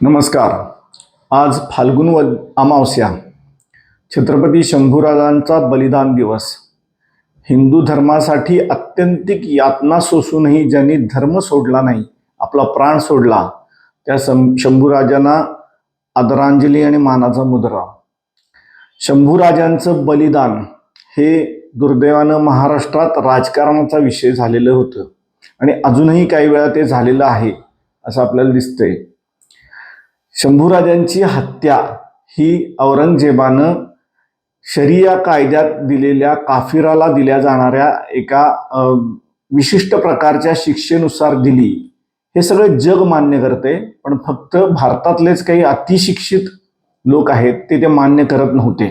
नमस्कार. आज फाल्गुन व अमावस्या. छत्रपती शंभूराजांचा बलिदान दिवस. हिंदू धर्मासाठी अत्यंतिक यातना सोसूनही ज्यांनी धर्म सोडला नाही आपला प्राण सोडला त्या सं शंभूराजांना आदरांजली आणि मानाचा मुद्रा. शंभूराजांचं बलिदान हे दुर्दैवानं महाराष्ट्रात राजकारणाचा विषय झालेलं होतं. आणि अजूनही काही वेळा ते झालेलं आहे असं आपल्याला दिसतंय. शंभूराजांची हत्या ही औरंगजेबानं शरिया कायद्यात दिलेल्या काफिराला दिल्या जाणाऱ्या एका विशिष्ट प्रकारच्या शिक्षेनुसार दिली. हे सगळं जग मान्य करते पण फक्त भारतातलेच काही अतिशिक्षित लोक आहेत ते ते मान्य करत नव्हते.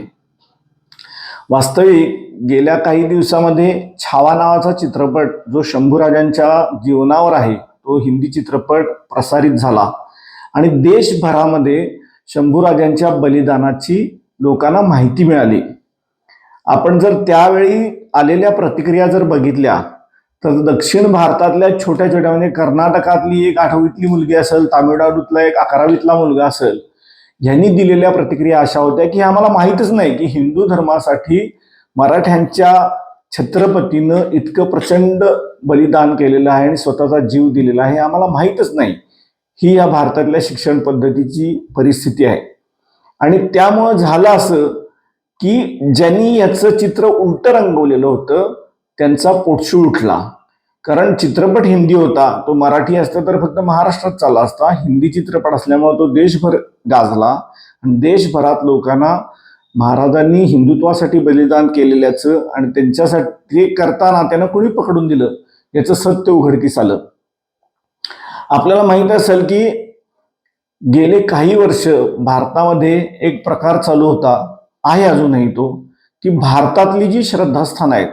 वास्तविक गेल्या काही दिवसामध्ये छावा नावाचा चित्रपट जो शंभूराजांच्या जीवनावर आहे तो हिंदी चित्रपट प्रसारित झाला. आणि देशभरामध्ये शंभूराजांच्या बलिदानाची लोकांना माहिती मिळाली. आपण जर त्यावेळी आलेल्या प्रतिक्रिया जर बघितल्या तर दक्षिण भारतातल्या छोट्या छोट्या म्हणजे कर्नाटकातली एक आठवीतली मुलगी असेल तामिळनाडूतला एक अकरावीतला मुलगा असेल यांनी दिलेल्या प्रतिक्रिया अशा होत्या की आम्हाला माहीतच नाही की हिंदू धर्मासाठी मराठ्यांच्या छत्रपतीनं इतकं प्रचंड बलिदान केलेलं आहे आणि स्वतःचा जीव दिलेला आहे हे आम्हाला माहीतच नाही. ही या भारतातल्या शिक्षण पद्धतीची परिस्थिती आहे. आणि त्यामुळं झालं असं की ज्यांनी याचं चित्र उलट रंगवलेलं होतं त्यांचा पोटशू उठला. कारण चित्रपट हिंदी होता तो मराठी असता तर फक्त महाराष्ट्रात चालला असता. हिंदी चित्रपट असल्यामुळे तो देशभर गाजला. आणि देशभरात लोकांना महाराजांनी हिंदुत्वासाठी बलिदान केलेल्याचं आणि त्यांच्यासाठी ते करताना त्यांना कुणी पकडून दिलं याचं सत्य उघडकीस आलं. आपल्याला माहीत असेल की गेले काही वर्ष भारतामध्ये एक प्रकार चालू होता आहे अजूनही तो की भारतातली जी श्रद्धास्थानं आहेत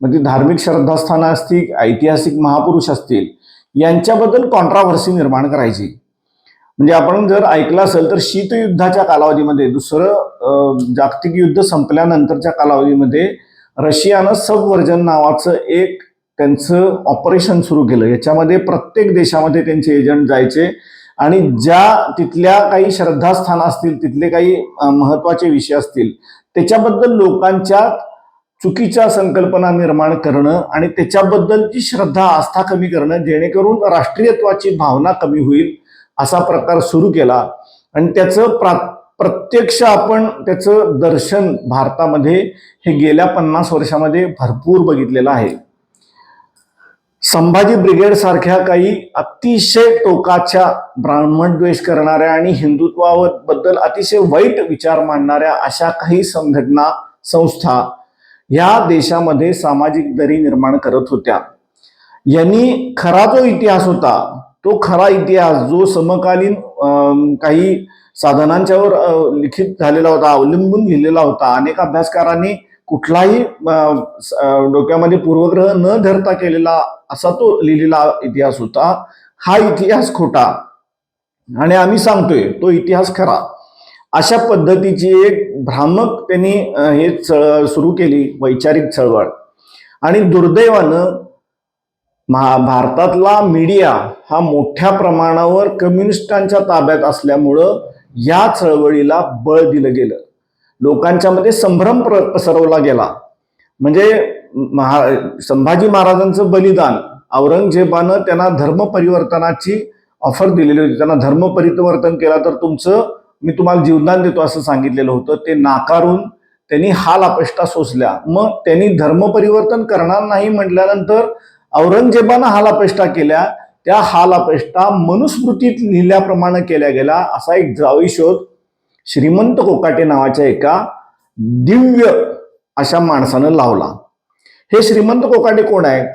मग ती धार्मिक श्रद्धास्थानं असतील ऐतिहासिक महापुरुष असतील यांच्याबद्दल कॉन्ट्राव्हर्सी निर्माण करायची. म्हणजे आपण जर ऐकलं असेल तर शीतयुद्धाच्या कालावधीमध्ये दुसरं जागतिक युद्ध संपल्यानंतरच्या कालावधीमध्ये रशियानं सबवर्जन नावाचं एक त्यांचं ऑपरेशन सुरू केलं. याच्यामध्ये प्रत्येक देशामध्ये त्यांचे एजंट जायचे आणि ज्या तिथल्या काही श्रद्धास्थानं असतील तिथले काही महत्त्वाचे विषय असतील त्याच्याबद्दल लोकांच्या चुकीच्या संकल्पना निर्माण करणं आणि त्याच्याबद्दलची श्रद्धा आस्था कमी करणं जेणेकरून राष्ट्रीयत्वाची भावना कमी होईल असा प्रकार सुरू केला. आणि त्याचं प्रा प्रत्यक्ष आपण त्याचं दर्शन भारतामध्ये हे गेल्या पन्नास वर्षामध्ये भरपूर बघितलेलं आहे. संभाजी ब्रिगेडसारख्या काही अतिशय टोकाच्या ब्राह्मणद्वेष करणाऱ्या आणि हिंदुत्वाबद्दल अतिशय वाईट विचार मांडणाऱ्या अशा काही संघटना संस्था या देशामध्ये सामाजिक दरी निर्माण करत होत्या. यांनी खरा जो इतिहास होता तो खरा इतिहास जो समकालीन काही साधनांच्यावर लिखित झालेला होता अवलंबून लिहिलेला होता अनेक अभ्यासकारांनी कुठलाही डोक्यामध्ये पूर्वग्रह न धरता केलेला असा तो लिहिलेला इतिहास होता हा इतिहास खोटा. आणि आम्ही सांगतोय तो इतिहास खरा. अशा पद्धतीची एक भ्रामक त्यांनी हे चळवळ सुरू केली वैचारिक चळवळ. आणि दुर्दैवानं महा भारतातला मीडिया हा मोठ्या प्रमाणावर कम्युनिस्टांच्या ताब्यात असल्यामुळं या चळवळीला बळ दिलं गेलं. लोकांच्या मध्ये संभ्रम प्र- पसरवला गेला. म्हणजे महा संभाजी महाराजांचं बलिदान औरंगजेबानं त्यांना धर्म परिवर्तनाची ऑफर दिलेली होती. त्यांना धर्म परिवर्तन केला तर तुमचं मी तुम्हाला जीवदान देतो असं सांगितलेलं होतं. ते नाकारून त्यांनी हाल अपेष्टा सोसल्या. मग त्यांनी धर्म परिवर्तन करणार नाही म्हटल्यानंतर औरंगजेबानं हाल अपेष्टा केल्या. त्या हाल अपेष्टा मनुस्मृतीत लिहिल्याप्रमाणे केल्या गेल्या. असा एक जावी शोध श्रीमंत कोकाटे नावाच्या एका दिव्य अशा माणसानं लावला. हे श्रीमंत कोकाटे कोण आहेत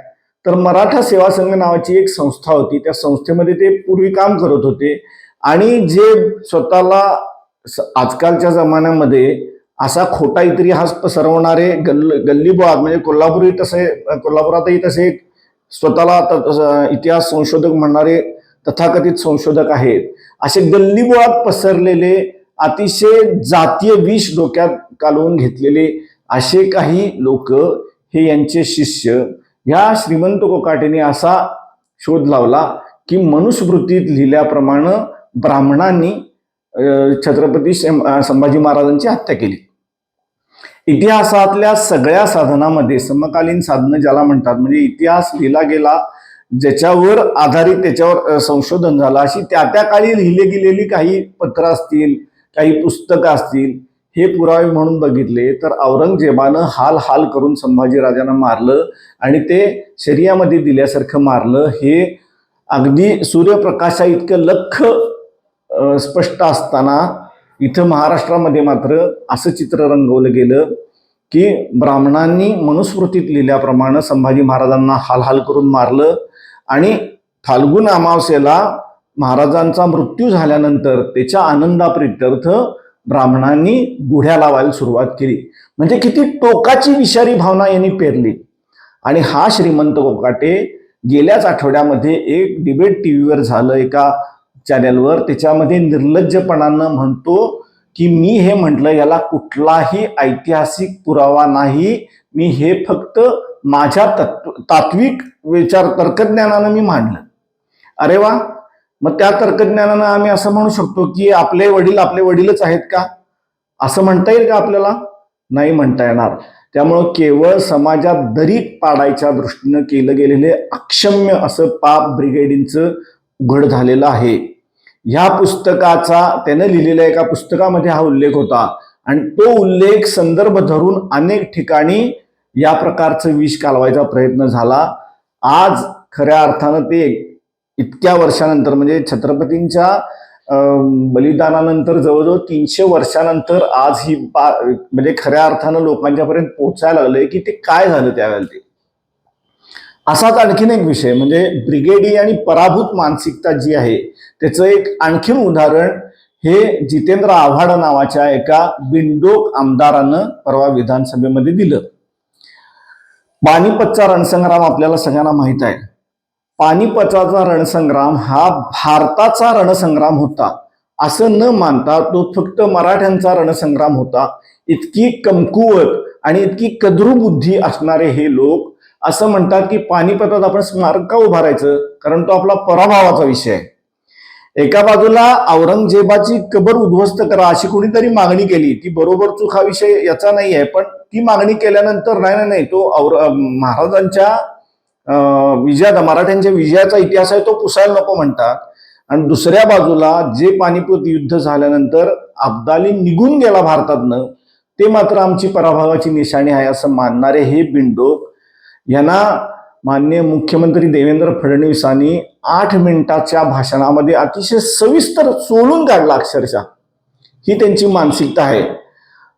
तर मराठा सेवा संघ नावाची एक संस्था होती. त्या संस्थेमध्ये ते पूर्वी काम करत होते. आणि जे स्वतःला स- आजकालच्या जमान्यामध्ये असा खोटा इतिहास पसरवणारे गल्ल गल्लीबोळात म्हणजे कोल्हापुरी तसे कोल्हापुरातही तसे स्वतःला त- इतिहास संशोधक म्हणणारे तथाकथित संशोधक आहेत. असे गल्लीबोळात पसरलेले अतिशय जातीय विष डोक्यात कालवून घेतलेले असे काही लोक हे यांचे शिष्य ह्या श्रीमंत कोकाटेने असा शोध लावला की मनुस्मृतीत लिहिल्याप्रमाणे ब्राह्मणांनी छत्रपती संभाजी महाराजांची हत्या केली. इतिहासातल्या सगळ्या साधनामध्ये समकालीन साधनं ज्याला म्हणतात म्हणजे इतिहास लिहिला गेला ज्याच्यावर आधारित त्याच्यावर संशोधन झालं अशी त्या त्या काळी लिहिले गेलेली काही पत्र असतील काही पुस्तकं असतील हे पुरावे म्हणून बघितले तर औरंगजेबानं हाल हाल करून संभाजीराजांना मारलं आणि ते शरीरामध्ये दिल्यासारखं मारलं. हे अगदी सूर्यप्रकाशा इतकं लख स्पष्ट असताना इथं महाराष्ट्रामध्ये मात्र असं चित्र रंगवलं गेलं की ब्राह्मणांनी मनुस्मृतीत लिहिल्याप्रमाणे संभाजी महाराजांना हाल हाल करून मारलं आणि फाल्गुन अमावस्येला महाराजांचा मृत्यू झाल्यानंतर त्याच्या आनंदाप्रित्यर्थ ब्राह्मणांनी गुढ्या लावायला सुरुवात केली. म्हणजे किती टोकाची विषारी भावना यांनी पेरली. आणि हा श्रीमंत कोकाटे गेल्याच आठवड्यामध्ये एक डिबेट टी व्हीवर झालं एका चॅनेलवर त्याच्यामध्ये निर्लज्जपणानं म्हणतो की मी हे म्हटलं याला कुठलाही ऐतिहासिक पुरावा नाही. मी हे फक्त माझ्या तत्व तात्विक विचार तर्कज्ञानानं मी मांडलं. अरे वा! मग त्या तर्कज्ञानानं आम्ही असं म्हणू शकतो की आपले वडील आपले वडीलच आहेत का? असं म्हणता येईल का आपल्याला? नाही म्हणता येणार. त्यामुळं केवळ समाजात दरी पाडायच्या दृष्टीनं केलं गेलेले अक्षम्य असं पाप ब्रिगेडींचं उघड झालेलं आहे. ह्या पुस्तकाचा त्यानं लिहिलेल्या एका पुस्तकामध्ये हा उल्लेख होता. आणि तो उल्लेख संदर्भ धरून अनेक ठिकाणी या प्रकारचं विष कालवायचा प्रयत्न झाला. आज खऱ्या अर्थानं ते इतक्या वर्षानंतर म्हणजे छत्रपतींच्या बलिदानानंतर जवळजवळ तीनशे वर्षानंतर आज ही पा- म्हणजे खऱ्या अर्थानं लोकांच्या पर्यंत पोहोचायला लागलंय की ते काय झालं त्यावेळेला ते. असाच आणखीन एक विषय म्हणजे ब्रिगेडी आणि पराभूत मानसिकता जी आहे त्याचं एक आणखीन उदाहरण हे जितेंद्र आव्हाड नावाच्या एका बिंडोक आमदारानं परवा विधानसभेमध्ये दिलं. पानिपतचा रणसंग्राम आपल्याला सगळ्यांना माहीत आहे. पानिपताचा रणसंग्राम हा भारताचा रणसंग्राम होता. असं न मानता तो फक्त मराठ्यांचा रणसंग्राम होता. इतकी कमकुवत आणि इतकी कद्रुबुद्धी असणारे हे लोक असं म्हणतात की पानिपतात आपण स्मारक का उभारायचं? कारण तो आपला पराभवाचा विषय आहे. एका बाजूला औरंगजेबाची कबर उद्ध्वस्त करा अशी कुणीतरी मागणी केली. ती बरोबर चूक हा विषय याचा नाही आहे पण ती मागणी केल्यानंतर नाही नाही नाही तो और महाराजांच्या विजयाचा मराठ्यांच्या विजयाचा इतिहास आहे तो पुसायला नको म्हणतात. आणि दुसऱ्या बाजूला जे पानिपत युद्ध झाल्यानंतर अब्दाली निघून गेला भारतातनं ते मात्र आमची पराभवाची निशाणी आहे असं मानणारे हे बिंडोक यांना मान्य मुख्यमंत्री देवेंद्र फडणवीसांनी आठ मिनिटाच्या भाषणामध्ये अतिशय सविस्तर सोडून काढला अक्षरशः. ही त्यांची मानसिकता आहे.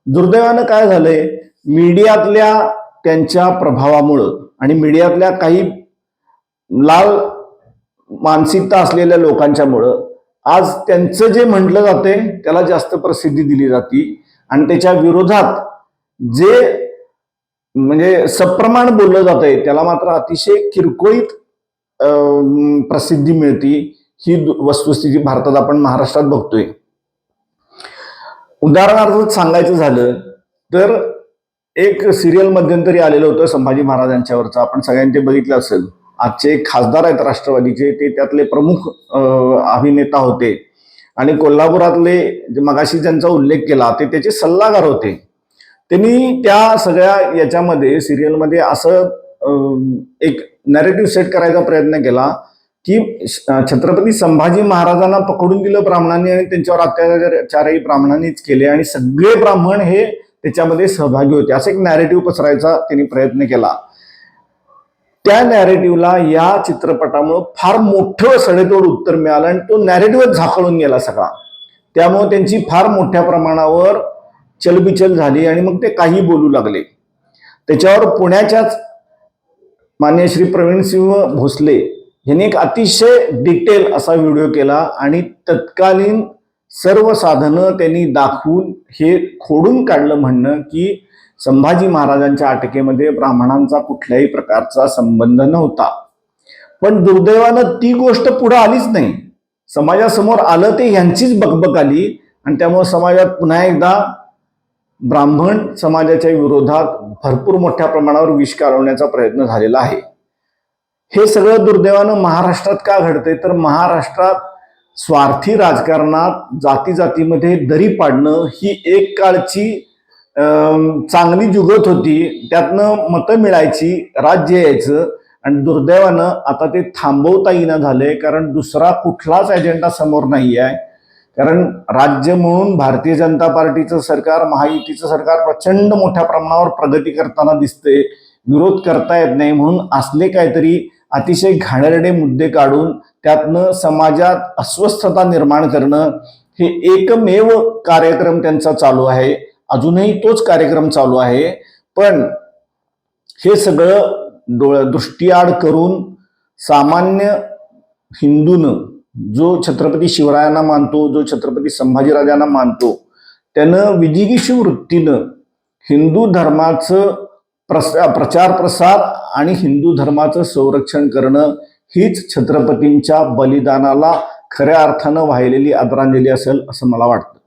दुर्दैवानं काय झालंय? मीडियातल्या त्यांच्या प्रभावामुळं आणि मीडियातल्या काही लाल मानसिकता असलेल्या लोकांच्यामुळं आज त्यांचं जे म्हटलं जाते त्याला जास्त प्रसिद्धी दिली जाते. आणि त्याच्या विरोधात जे म्हणजे सप्रमाण बोललं जात आहे त्याला मात्र अतिशय किरकोळीत प्रसिद्धी मिळते. ही वस्तुस्थिती भारतात आपण महाराष्ट्रात बघतोय. उदाहरणार्थ सांगायचं झालं तर एक सिरियल मध्यंतरी आलेलं होतं संभाजी महाराजांच्यावरचं. आपण सगळ्यांनी ते बघितलं असेल. आजचे खासदार आहेत राष्ट्रवादीचे ते त्यातले प्रमुख अभिनेता होते. आणि कोल्हापुरातले जे मगाशी ज्यांचा उल्लेख केला ते त्याचे सल्लागार होते. त्यांनी त्या सगळ्या याच्यामध्ये सिरियलमध्ये असं एक नॅरेटिव्ह सेट करायचा प्रयत्न केला की श- छत्रपती संभाजी महाराजांना पकडून दिलं ब्राह्मणांनी आणि त्यांच्यावर अत्याचारही ब्राह्मणांनीच केले. आणि सगळे ब्राह्मण हे त्याच्यामध्ये सहभागी होते. असं एक नॅरेटिव्ह पसरायचा त्यांनी प्रयत्न केला. त्या नॅरेटिव्हला या चित्रपटामुळं फार मोठं सडेतोड उत्तर मिळालं आणि तो नॅरेटिव्हच झाकळून गेला सगळा. त्यामुळे त्यांची फार मोठ्या प्रमाणावर चलबिचल झाली आणि मग ते काही बोलू लागले. त्याच्यावर पुण्याच्याच मान्य श्री प्रवीण सिंह भोसले यांनी एक अतिशय डिटेल असा व्हिडिओ केला आणि तत्कालीन सर्व साधनं त्यांनी दाखवून हे खोडून काढलं म्हणणं की संभाजी महाराजांच्या अटकेमध्ये ब्राह्मणांचा कुठल्याही प्रकारचा संबंध नव्हता. पण दुर्दैवानं ती गोष्ट पुढे आलीच नाही. समाजासमोर आलं ते ह्यांचीच बकबक आली आणि त्यामुळे समाजात पुन्हा एकदा ब्राह्मण समाजाच्या विरोधात भरपूर मोठ्या प्रमाणावर विष कालवण्याचा प्रयत्न झालेला आहे. हे सगळं दुर्दैवानं महाराष्ट्रात का घडतंय? तर महाराष्ट्रात स्वार्थी राजकारणात जाती जातीमध्ये दरी पाडणं ही एक काळची चांगली जुगत होती. त्यातनं मतं मिळायची राज्य यायचं आणि दुर्दैवानं आता ते थांबवता येईना झालंय कारण दुसरा कुठलाच एजेंडा समोर नाही आहे कारण राज्य म्हणून भारतीय जनता पार्टीचं सरकार महायुतीचं सरकार प्रचंड मोठ्या प्रमाणावर प्रगती करताना दिसते विरोध करता येत नाही म्हणून असले काहीतरी अतिशय घाणेरडे मुद्दे काढून त्यातनं समाजात अस्वस्थता निर्माण करणं हे एकमेव कार्यक्रम त्यांचा चालू आहे. अजूनही तोच कार्यक्रम चालू आहे. पण हे सगळं डोळ दृष्टीआड करून सामान्य हिंदूनं जो छत्रपती शिवरायांना मानतो जो छत्रपती संभाजीराजांना मानतो त्यानं विजिगीषू वृत्तीनं हिंदू धर्माचं प्रस प्रचार प्रसार आणि हिंदू धर्माचं संरक्षण करणं हीच छत्रपतींच्या बलिदानाला खऱ्या अर्थानं वाहिलेली आदरांजली असेल असं मला वाटतं.